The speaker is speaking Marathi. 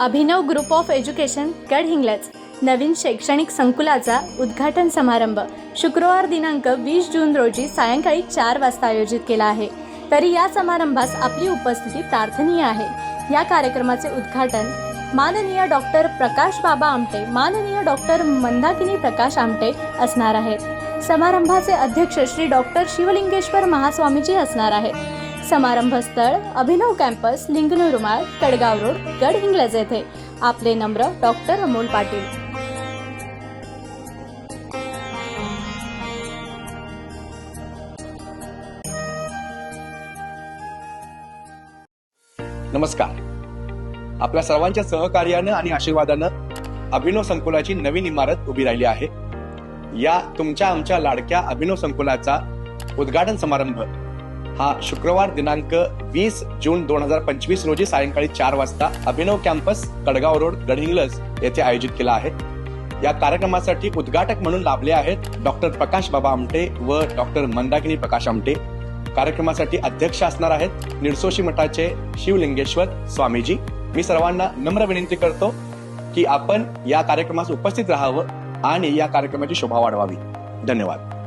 Abhinav group of education Gadhinglaj नवीन शैक्षणिक संकुलाचा उद्घाटन समारंभ शुक्रवार दिनांक वीस जून रोजी सायंकाळी चार वाजता आयोजित केला आहे. तरी या समारंभास आपली उपस्थिती प्रार्थनीय आहे. या कार्यक्रमाचे उद्घाटन माननीय डॉक्टर प्रकाश बाबा आमटे माननीय डॉक्टर मंदाकिनी प्रकाश आमटे असणार आहेत. समारंभाचे अध्यक्ष श्री डॉक्टर शिवलिंगेश्वर महास्वामीजी असणार आहेत. समारंभ स्थळ अभिनव कॅम्पस लिंगनुरुमाळ कडगाव रोड गडहिंग्लज येथे. आपले नम्र डॉक्टर अमोल पाटील. नमस्कार. आपल्या सर्वांच्या सहकार्यानं आणि आशीर्वादानं अभिनव संकुलाची नवीन इमारत उभी राहिली आहे. या तुमच्या आमच्या लाडक्या अभिनव संकुलाचा उद्घाटन समारंभ हा शुक्रवार दिनांक वीस जून दोन हजार पंचवीस रोजी सायंकाळी चार वाजता अभिनव कॅम्पस कडगाव रोड गडहिंग्लज येथे आयोजित केला आहे. या कार्यक्रमासाठी उद्घाटक म्हणून लाभले आहेत डॉक्टर प्रकाश बाबा आमटे व डॉक्टर मंदाकिनी प्रकाश आमटे. कार्यक्रमासाठी अध्यक्ष असणार आहेत निरसोशी मठाचे शिवलिंगेश्वर स्वामीजी. मी सर्वांना नम्र विनंती करतो की आपण या कार्यक्रमास उपस्थित राहावं आणि या कार्यक्रमाची शोभा वाढवावी. धन्यवाद.